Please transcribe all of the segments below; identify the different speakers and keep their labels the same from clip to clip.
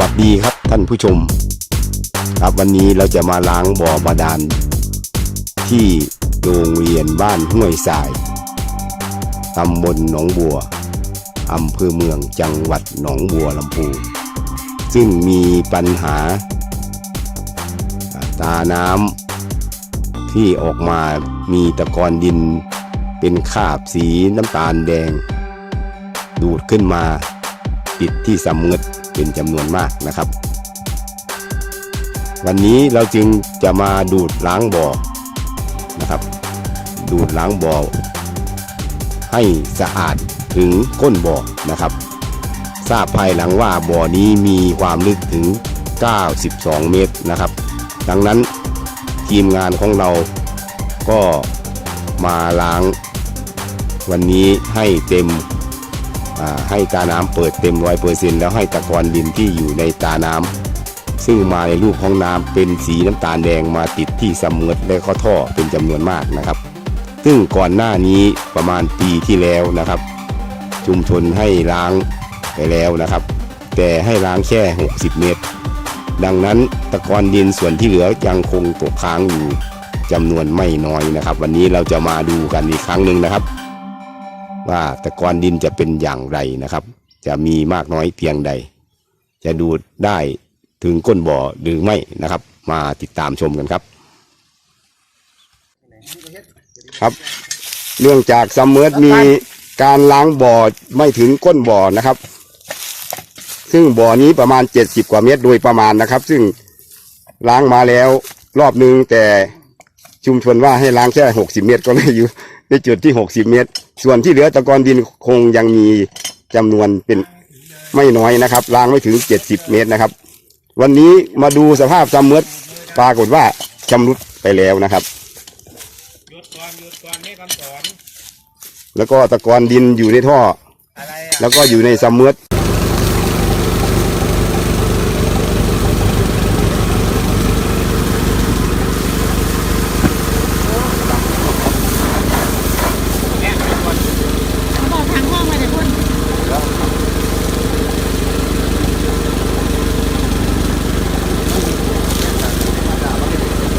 Speaker 1: วัสดีครับท่านผู้ชม ครับวันนี้เราจะมาล้างบ่อบาดาลที่โรงเรียนบ้านห้วยสายตำบลหนองบัวอำเภอเมืองจังหวัดหนองบัวลำพูซึ่งมีปัญหา ตาน้ำที่ออกมามีตะกอนดินเป็นคราบสีน้ำตาลแดง ดูดขึ้นมาติดที่สำเงด เป็นจำนวนมากนะครับ วันนี้เราจึงจะมาดูดล้างบ่อนะครับ ดูดล้างบ่อให้สะอาดถึงก้นบ่อนะครับ ทราบภายหลังว่าบ่อนี้มีความลึกถึง 92 เมตรนะครับ ดังนั้นทีมงานของเราก็มาล้างวันนี้ให้เต็ม ให้ตาน้ำเปิดเต็มร้อยเปอร์เซ็นต์แล้วให้ตะกอนดินที่อยู่ในตาน้ำซึ่งมาในรูปของน้ำเป็นสีน้ำตาลแดงมาติดที่สำเงดและข้อท่อเป็นจำนวนมากนะครับ ซึ่งก่อนหน้านี้ประมาณปีที่แล้วนะครับ ชุมชนให้ล้างไปแล้วนะครับ แต่ให้ล้างแค่ 60 เมตร ดังนั้นตะกอนดินส่วนที่เหลือยังคงตกค้างอยู่จำนวนไม่น้อยนะครับ วันนี้เราจะมาดูกันอีกครั้งหนึ่งนะครับ ว่าตะกอนดินจะเป็นอย่างไรนะครับ จะมีมากน้อยเพียงใด จะดูดได้ถึงก้นบ่อหรือไม่นะครับ มาติดตามชมกันครับ ครับ เนื่องจากซัมเมอร์มีการล้างบ่อไม่ถึงก้นบ่อนะครับ ซึ่งบ่อนี้ประมาณเจ็ดสิบกว่าเมตรโดยประมาณนะครับ ซึ่งล้างมาแล้วรอบนึงแต่ชุมชนว่าให้ล้างแค่หกสิบเมตรก็เลยอยู่ ในจุดที่ 60 เมตร ส่วนที่เหลือตะกอนดินคงยังมีจำนวนเป็นไม่น้อยนะครับล้างไม่ถึง 70 เมตรนะครับ วันนี้มาดูสภาพซัมเมอร์ปรากฏว่าชำรุดไปแล้วนะครับ
Speaker 2: หยุดก่อนหยุดก่อนนี่คำสอน
Speaker 1: แล้วก็ตะกอนดินอยู่ในท่อ
Speaker 2: อะไรอะ
Speaker 1: แล้วก็อยู่ในซัมเมอร์
Speaker 3: เขาบอกทางห้องมาแต่คุณ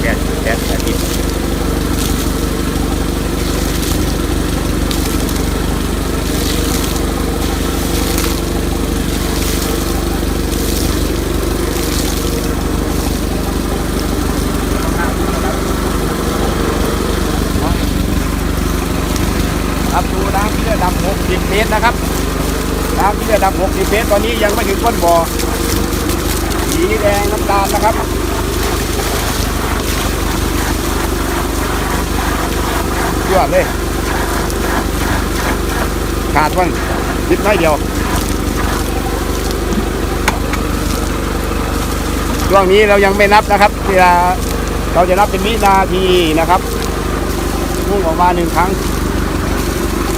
Speaker 1: แก๊สแก๊สอาทิตย์
Speaker 2: ครับดูน้ำที่ระดับ 60 เมตรนะครับน้ำที่ระดับ 60 เม ตอนนี้ยังไม่ถึงก้นบ่อสีแดงน้ำตาลนะครับยอดเลย ขาดวันนิดหน่อยเดียวช่วงนี้เรายังไม่นับนะครับเวลาเราจะนับเป็นวินาทีนะครับพุ่งออกมาหนึ่งครั้ง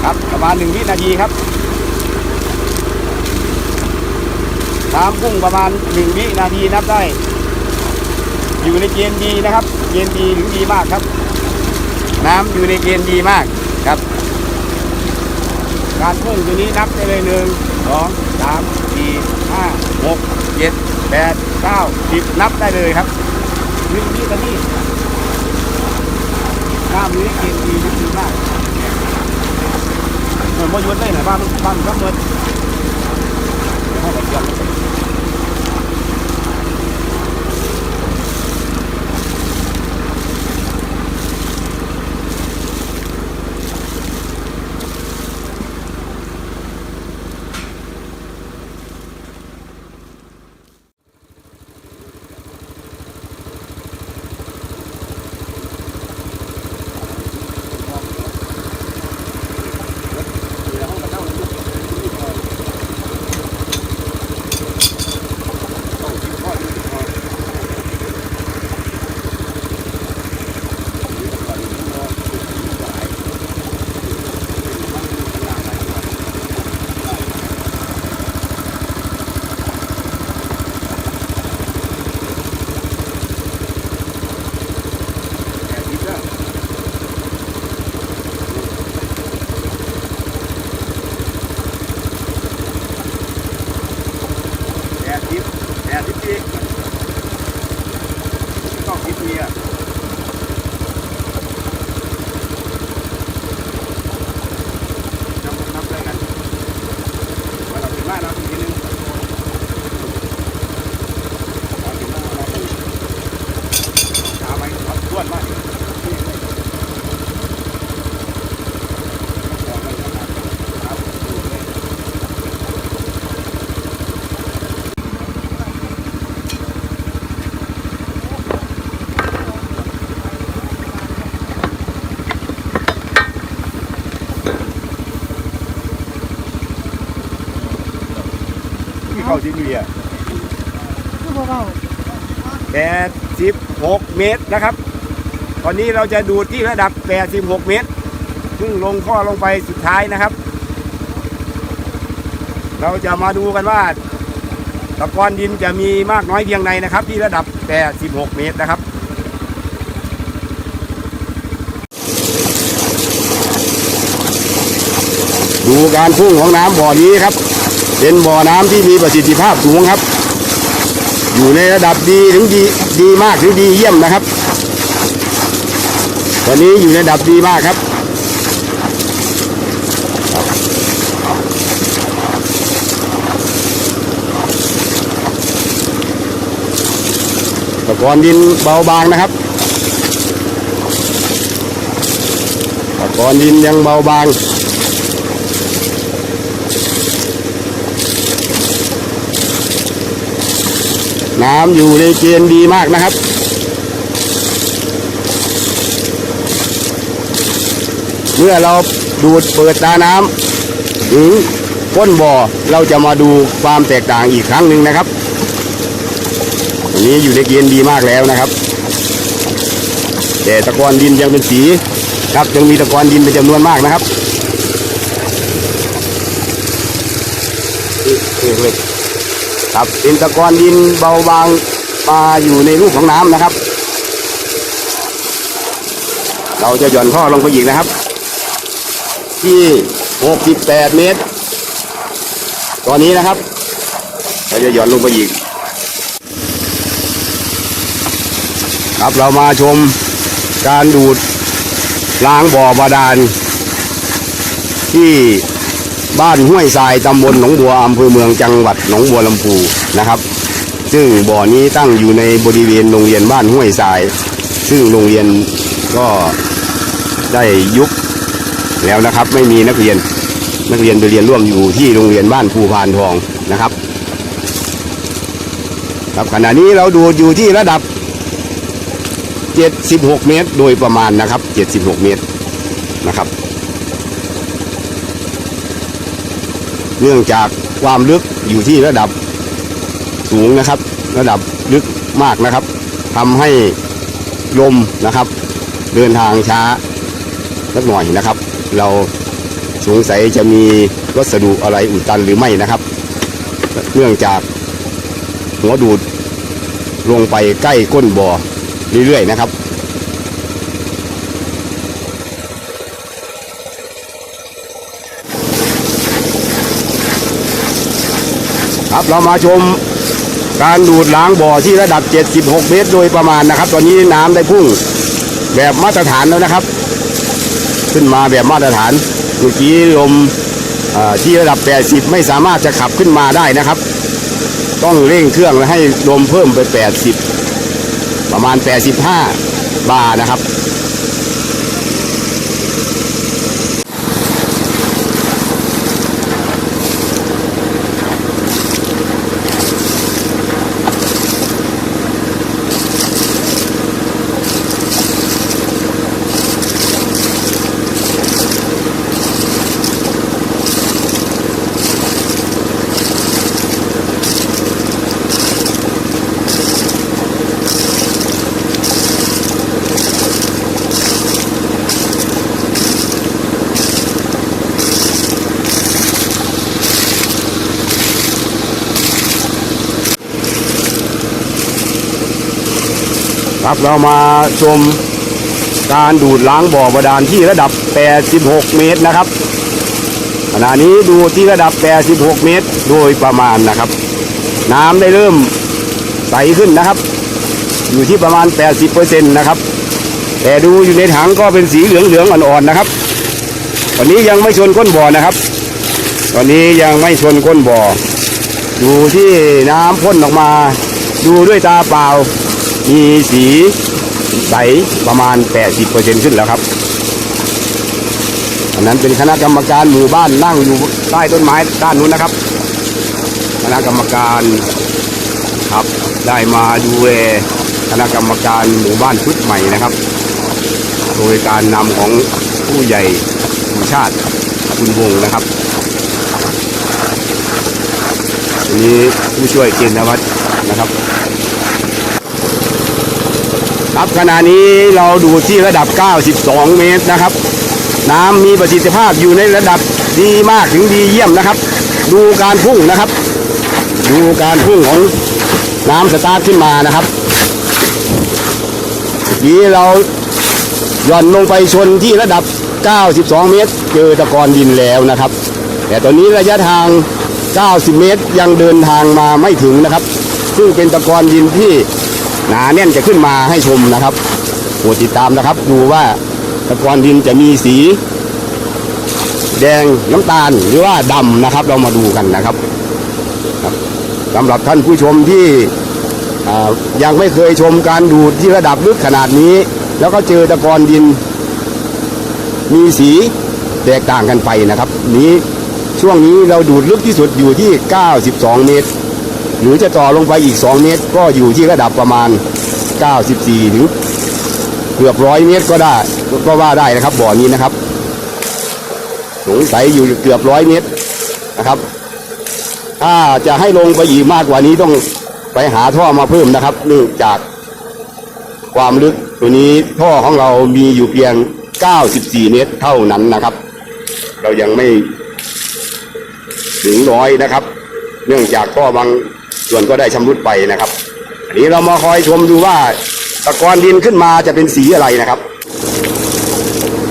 Speaker 2: ครับประมาณหนึ่งวินาทีครับ น้ำพุ่งประมาณหนึ่งวินาทีนับได้ อยู่ในเกณฑ์ดีนะครับ เกณฑ์ดีถึงดีมากครับ น้ำอยู่ในเกณฑ์ดีมากครับ การพุ่งตัวนี้นับได้เลยหนึ่งสองสามสี่ห้าหกเจ็ดแปดเก้าสิบนับได้เลยครับหนึ่งวินาทีน้ำอยู่ในเกณฑ์ดีถึงดีมากเหมือนว่ายุดได้ไหนบ้านบ้านก็เหมือน ですよ。าถึงเรือ
Speaker 3: คือเบา
Speaker 2: 86เมตรนะครับ ตอนนี้เราจะดูดที่ระดับ86เมตรเพิ่งลงข้อลงไปสุดท้ายนะครับ เราจะมาดูกันว่าตะกอนดินจะมีมากน้อยเพียงใดนะครับ ที่ระดับ86เมตรนะครับดูการพุ่งของน้ำบ่อนี้ครับ เป็นบ่อน้ำที่มีประสิทธิภาพสูงครับ อยู่ในระดับดีถึงดีดีมากถึงดีเยี่ยมนะครับ ตอนนี้อยู่ในระดับดีมากครับตะกอนดินเบาบางนะครับตะกอนดินยังเบาบาง น้ำอยู่ในเกณฑ์ดีมากนะครับ เมื่อเราดูดเปิดตาน้ำถึงก้นบ่อเราจะมาดูความแตกต่างอีกครั้งหนึ่งนะครับอันนี้อยู่ในเกณฑ์ดีมากแล้วนะครับ แต่ตะกอนดินยังเป็นสีครับยังมีตะกอนดินเป็นจำนวนมากนะครับเอ๊ะเอ๊ะเอ๊ะ ครับเป็นตะกอนดินเบาบางมาอยู่ในรูปของน้ำนะครับ เราจะหย่อนท่อลงไปอีกนะครับ ที่ 68 เมตร ตอนนี้นะครับ เราจะหย่อนลงไปอีก ครับเรามาชมการดูดล้างบ่อบาดาลที่ บ้านห้วยทรายตำบลหนองบัวอำเภอเมืองจังหวัดหนองบัวลำพูนะครับ ซึ่งบ่อนี้ตั้งอยู่ในบริเวณโรงเรียนบ้านห้วยทราย ซึ่งโรงเรียนก็ได้ยุบแล้วนะครับ ไม่มีนักเรียนนักเรียนไปเรียนร่วมอยู่ที่โรงเรียนบ้านภูพานทองนะครับ ครับขณะนี้เราดูอยู่ที่ระดับ 76 เมตร โดยประมาณนะครับ 76 เมตรนะครับ เนื่องจากความลึกอยู่ที่ระดับสูงนะครับ ระดับลึกมากนะครับทำให้ลมนะครับ เดินทางช้าสักหน่อยนะครับ เราสงสัยจะมีวัสดุอะไรอุดตันหรือไม่นะครับ เนื่องจากหัวดูดลงไปใกล้ก้นบ่อเรื่อยๆนะครับ ครับเรามาชมการดูดล้างบ่อที่ระดับ 76 เมตรโดยประมาณนะครับ ตอนนี้น้ำได้พุ่งแบบมาตรฐานแล้วนะครับ ขึ้นมาแบบมาตรฐานเมื่อกี้ลมที่ระดับ 80 ไม่สามารถจะขับขึ้นมาได้นะครับ ต้องเร่งเครื่องและให้ลมเพิ่มไป 80 ประมาณ 85 บาร์นะครับ ครับเรามาชมการดูดล้างบ่อบาดาลที่ระดับ 86 เมตรนะครับขณะนี้ดูที่ระดับ 86 เมตรโดยประมาณนะครับ น้ำได้เริ่มใสขึ้นนะครับ อยู่ที่ประมาณ 80%นะครับ แต่ดูอยู่ในถังก็เป็นสีเหลืองๆอ่อนๆนะครับ ตอนนี้ยังไม่ชนก้นบ่อนะครับ ตอนนี้ยังไม่ชนก้นบ่อ ดูที่น้ำพ่นออกมา ดูด้วยตาเปล่า มีสีใสประมาณ 80%ขึ้นแล้วครับอันนั้นเป็นคณะกรรมการหมู่บ้านนั่งอยู่ใต้ต้นไม้ด้านนู้นนะครับ คณะกรรมการครับได้มาดูแลคณะกรรมการหมู่บ้านชุดใหม่นะครับ โดยการนำของผู้ใหญ่สุชาติคุณวงศ์นะครับนี้ผู้ช่วยเกณฑ์วัฒน์นะครับ ครับขณะนี้เราดูที่ระดับ 92 เมตรนะครับ น้ำมีประสิทธิภาพอยู่ในระดับดีมากถึงดีเยี่ยมนะครับ ดูการพุ่งนะครับ ดูการพุ่งของน้ำสตาร์ทขึ้นมานะครับเมื่อกี้เราหย่อนลงไปชนที่ระดับ 92 เมตร เจอตะกอนดินแล้วนะครับ แต่ตอนนี้ระยะทาง 90 เมตรยังเดินทางมาไม่ถึงนะครับ ซึ่งเป็นตะกอนดินที่ หนาแน่นจะขึ้นมาให้ชมนะครับโปรดติดตามนะครับ ดูว่าตะกอนดินจะมีสี แดงน้ำตาลหรือว่าดำนะครับ เรามาดูกันนะครับสำหรับท่านผู้ชมที่ยังไม่เคยชมการดูดที่ระดับลึกขนาดนี้ แล้วก็เจอตะกอนดิน มีสีแตกต่างกันไปนะครับ นี้ช่วงนี้เราดูดลึกที่สุดอยู่ที่ 92 เมตร หรือจะต่อลงไปอีก 2 เมตร ก็อยู่ที่ระดับประมาณ 94 ถึงเกือบร้อยเมตรก็ได้ก็ว่าได้นะครับบ่อนี้นะครับสงสัยอยู่เกือบร้อยเมตรนะครับ ถ้าจะให้ลงไปอีกมากกว่านี้ต้องไปหาท่อมาเพิ่มนะครับเนื่องจากความลึกตัวนี้ท่อของเรามีอยู่เพียง 94 เมตรเท่านั้นนะครับ เรายังไม่ถึงร้อยนะครับ เนื่องจากท่อบาง ส่วนก็ได้ชำรุดไปนะครับอันนี้เรามาคอยชมดูว่าตะกอนดินขึ้นมาจะเป็นสีอะไรนะครับ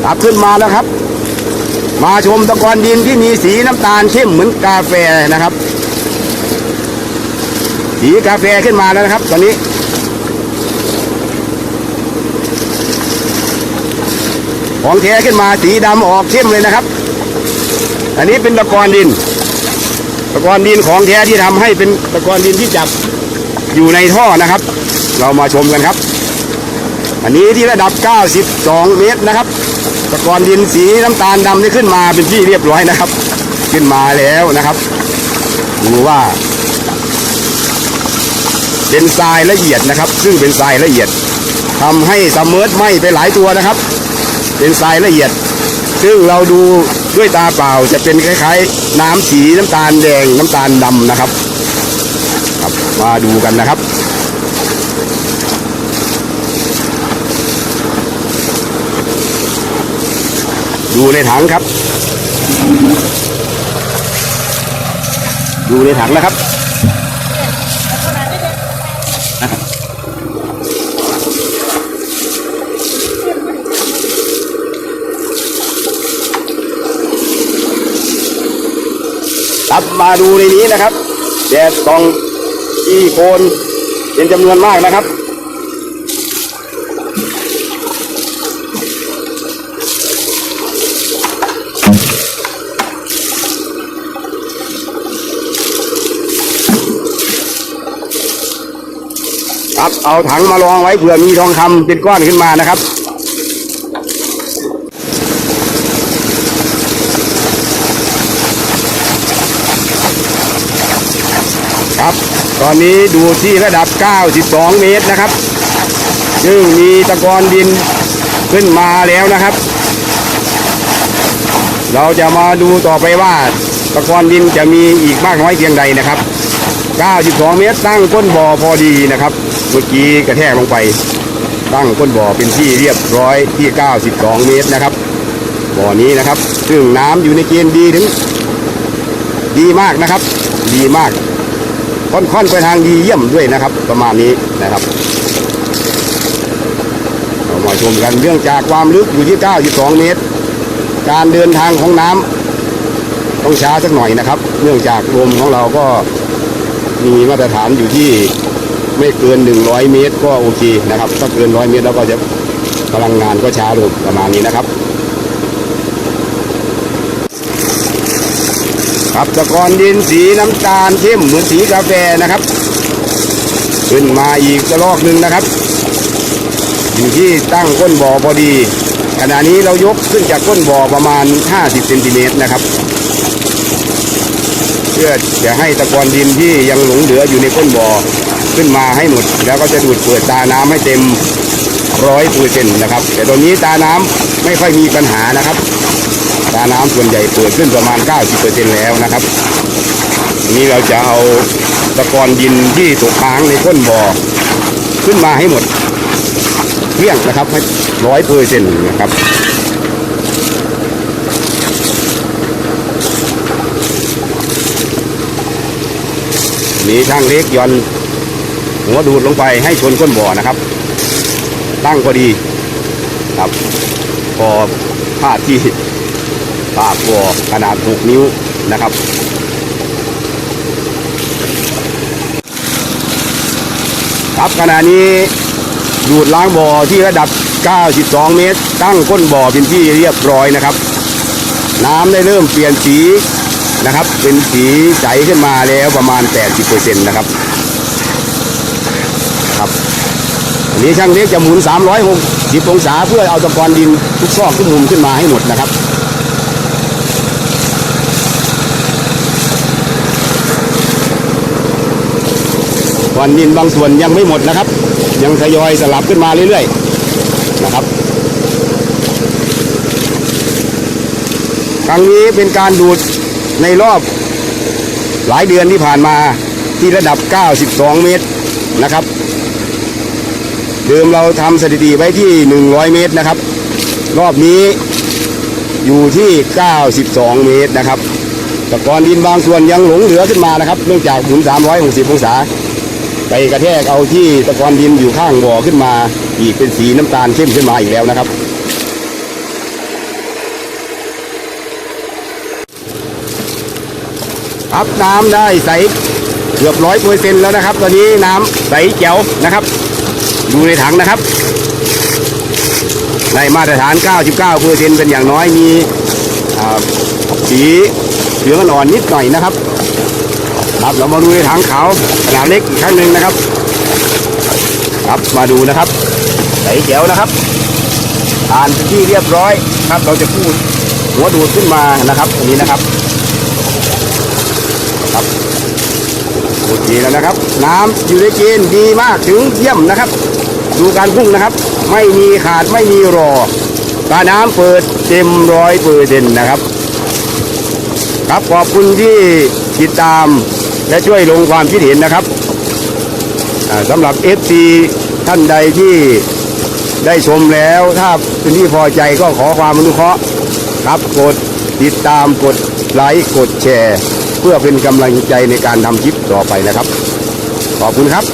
Speaker 2: ตับขึ้นมาแล้วครับ มาชมตะกอนดินที่มีสีน้ำตาลเข้มเหมือนกาแฟนะครับ สีกาแฟขึ้นมาแล้วนะครับ ตอนนี้ของแท้ขึ้นมาสีดำออกเข้มเลยนะครับ อันนี้เป็นตะกอนดิน ตะกอนดินของแท้ที่ทำให้เป็นตะกอนดินที่จับอยู่ในท่อนะครับ เรามาชมกันครับ อันนี้ที่ระดับ 92 เมตรนะครับ ตะกอนดินสีน้ำตาลดำนี่ขึ้นมาเป็นที่เรียบร้อยนะครับ ขึ้นมาแล้วนะครับดูว่า เป็นทรายละเอียดนะครับ ซึ่งเป็นทรายละเอียดทำให้ซัมเมอร์ไหม้ไปหลายตัวนะครับ เป็นทรายละเอียด ซึ่งเราดู ด้วยตาเปล่าจะเป็นคล้ายๆ น้ำสีน้ำตาลแดงน้ำตาลดำนะครับ ครับมาดูกันนะครับดูในถังครับ ดูในถังนะครับ ครับมาดูในนี้นะครับแดดส่องอีโคนเป็นจำนวนมากนะครับครับเอาถังมารองไว้เผื่อมีทองคำเป็นก้อนขึ้นมานะครับ ครับ ตอนนี้ดูที่ระดับ 92 เมตรนะครับ ซึ่งมีตะกอนดินขึ้นมาแล้วนะครับ เราจะมาดูต่อไปว่าตะกอนดินจะมีอีกมากน้อยเพียงใดนะครับ 92 เมตรตั้งก้นบ่อพอดีนะครับ เมื่อกี้กระแทกลงไป ตั้งก้นบ่อเป็นที่เรียบร้อยที่ 92 เมตรนะครับ บ่อนี้นะครับ ซึ่งน้ำอยู่ในเกณฑ์ดีถึงดีมากนะครับ ดีมาก ค่อนๆไปทางดีเยี่ยมด้วยนะครับ ประมาณนี้นะครับเรามาชมกันเรื่องจากความลึกอยู่ที่ 92 เมตร การเดินทางของน้ำต้องช้าสักหน่อยนะครับ เนื่องจากลมของเราก็มีมาตรฐานอยู่ที่ไม่เกิน 100 เมตร ก็โอเคนะครับ ถ้าเกิน 100 เมตรแล้วก็จะพลังงานก็ช้าลงประมาณนี้นะครับ ครับตะกอนดินสีน้ำตาลเข้มเหมือนสีกาแฟนะครับ ขึ้นมาอีกกระลอกหนึ่งนะครับอยู่ที่ตั้งก้นบ่อพอดี ขณะนี้เรายกขึ้นจากก้นบ่อประมาณ 50เซนติเมตรนะครับ เพื่อจะให้ตะกอนดินที่ยังหลงเหลืออยู่ในก้นบ่อขึ้นมาให้หมด แล้วก็จะดูดเปิดตาน้ำให้เต็มร้อยเปอร์เซ็นต์นะครับ แต่ตอนนี้ตาน้ำไม่ค่อยมีปัญหานะครับ ตาน้ำส่วนใหญ่เปิดขึ้นประมาณ 90%แล้วนะครับนี้เราจะเอาตะกอนดินที่ตกค้างในก้นบ่อขึ้นมาให้หมดเกลี้ยงนะครับให้ร้อยเปอร์เซ็นต์นะครับมีช่างเล็กย่อนหัวดูดลงไปให้ชนก้นบ่อนะครับ ตั้งพอดีครับพอพาดที่ ปากบ่อขนาด 6 นิ้วนะครับครับขณะนี้ดูดล้างบ่อที่ระดับ 92 เมตร ตั้งก้นบ่อเป็นที่เรียบร้อยนะครับ น้ำได้เริ่มเปลี่ยนสีนะครับ เป็นสีใสขึ้นมาแล้วประมาณ 80%นะครับครับนนี้ช่างเล็กจะหมุน 360 องศาเพื่อเอาตะกอนดินทุกซอกทุกมุมขึ้นมาให้หมดนะครับ ก้อนดินบางส่วนยังไม่หมดนะครับ ยังทยอยสลับขึ้นมาเรื่อยๆนะครับ ครั้งนี้เป็นการดูดในรอบหลายเดือนที่ผ่านมาที่ระดับ 92 เมตรนะครับเดิมเราทำสถิติไว้ที่ 100 เมตรนะครับ รอบนี้อยู่ที่ 92 เมตรนะครับตะกอนดินบางส่วนยังหลงเหลือขึ้นมานะครับ เนื่องจากหมุน 360 องศา ไปกระแทกเอาที่ตะกอนดินอยู่ข้างบ่อขึ้นมา อีกเป็นสีน้ำตาลเข้มขึ้นมาอีกแล้วนะครับครับน้ำได้ใสเกือบร้อยเปอร์เซ็นต์แล้วนะครับ ตอนนี้น้ำใสแจ๋วนะครับ ดูในถังนะครับในมาตรฐาน 99เปอร์เซ็นต์เป็นอย่างน้อยมีสีเหลืองอ่อนนิดหน่อยนะครับ ครับ เรามาดูในถังขาวขนาดเล็กอีกครั้งหนึ่งนะครับ ครับมาดูนะครับใสแจ๋วนะครับทานที่เรียบร้อยครับ เราจะพูดหัวดูดขึ้นมานะครับตรงนี้นะครับ ครับโอเคแล้วนะครับ น้ำอยู่ในเกณฑ์ดีมากถึงเยี่ยมนะครับ ดูการพุ่งนะครับ ไม่มีขาดไม่มีรอตาน้ำเปิดเต็มร้อยเปอร์เซ็นต์นะครับ ครับขอบคุณที่ติดตาม และช่วยลงความคิดเห็นนะครับสำหรับ FC ท่านใดที่ได้ชมแล้วถ้าเป็นที่พอใจก็ขอความอนุเคราะห์ครับกดติดตามกดไลค์กดแชร์ เพื่อเป็นกำลังใจในการทำคลิปต่อไปนะครับ ขอบคุณครับ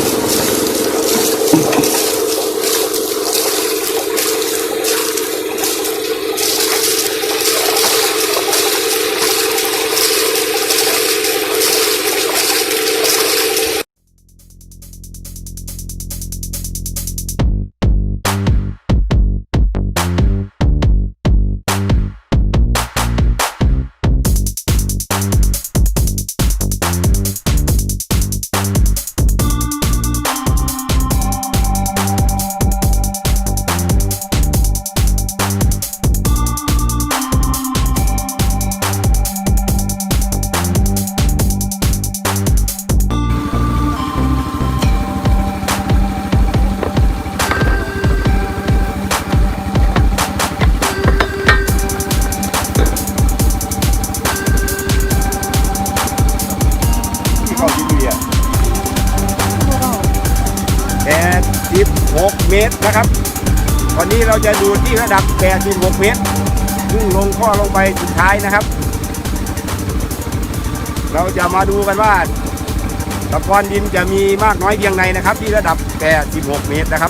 Speaker 2: นะครับวันนี้เราจะดูที่ระดับแปดสิบหกเมตรซึ่งลงข้อลงไปสุดท้ายนะครับ เราจะมาดูกันว่าตะกอนดินจะมีมากน้อยเพียงใดนะครับ ที่ระดับ86เมตรนะครับ